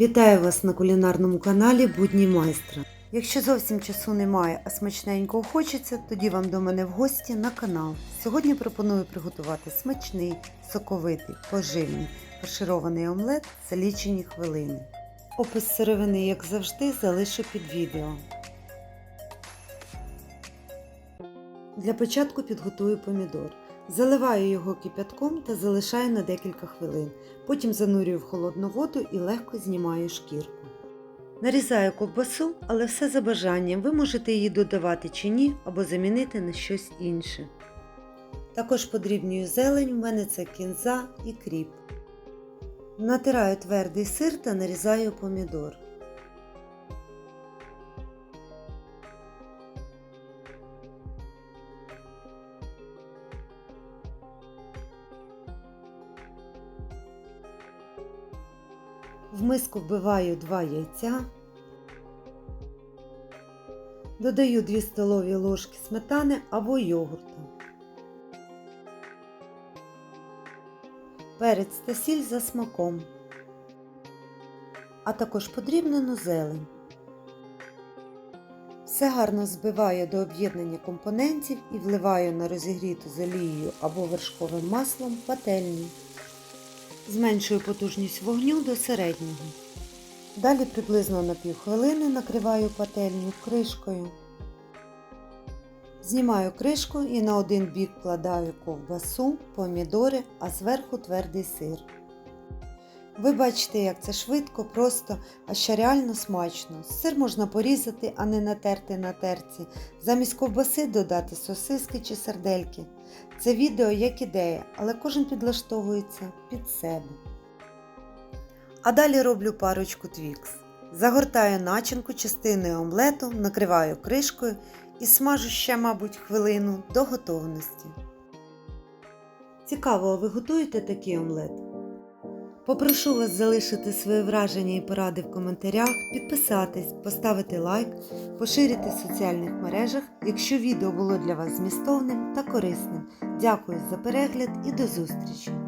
Вітаю вас на кулінарному каналі Будні майстра. Якщо зовсім часу немає, а смачненького хочеться, тоді вам до мене в гості на канал. Сьогодні пропоную приготувати смачний, соковитий, поживний, фарширований омлет за лічені хвилини. Опис сировини, як завжди, залишу під відео. Для початку підготую помідор. Заливаю його кипятком та залишаю на декілька хвилин. Потім занурюю в холодну воду і легко знімаю шкірку. Нарізаю ковбасу, але все за бажанням. Ви можете її додавати чи ні, або замінити на щось інше. Також подрібнюю зелень, у мене це кінза і кріп. Натираю твердий сир та нарізаю помідор. В миску вбиваю 2 яйця. Додаю 2 столові ложки сметани або йогурта. Перець та сіль за смаком, а також подрібнену зелень. Все гарно збиваю до об'єднання компонентів і вливаю на розігріту з олією або вершковим маслом пательню. Зменшую потужність вогню до середнього. Далі приблизно на півхвилини накриваю пательню кришкою. Знімаю кришку і на один бік кладаю ковбасу, помідори, а зверху твердий сир. Ви бачите, як це швидко, просто, а ще реально смачно. Сир можна порізати, а не натерти на терці. Замість ковбаси додати сосиски чи сардельки. Це відео як ідея, але кожен підлаштовується під себе. А далі роблю парочку твікс. Загортаю начинку частиною омлету, накриваю кришкою і смажу ще, мабуть, хвилину до готовності. Цікаво, а ви готуєте такий омлет? Попрошу вас залишити свої враження і поради в коментарях, підписатись, поставити лайк, поширити в соціальних мережах, якщо відео було для вас змістовним та корисним. Дякую за перегляд і до зустрічі!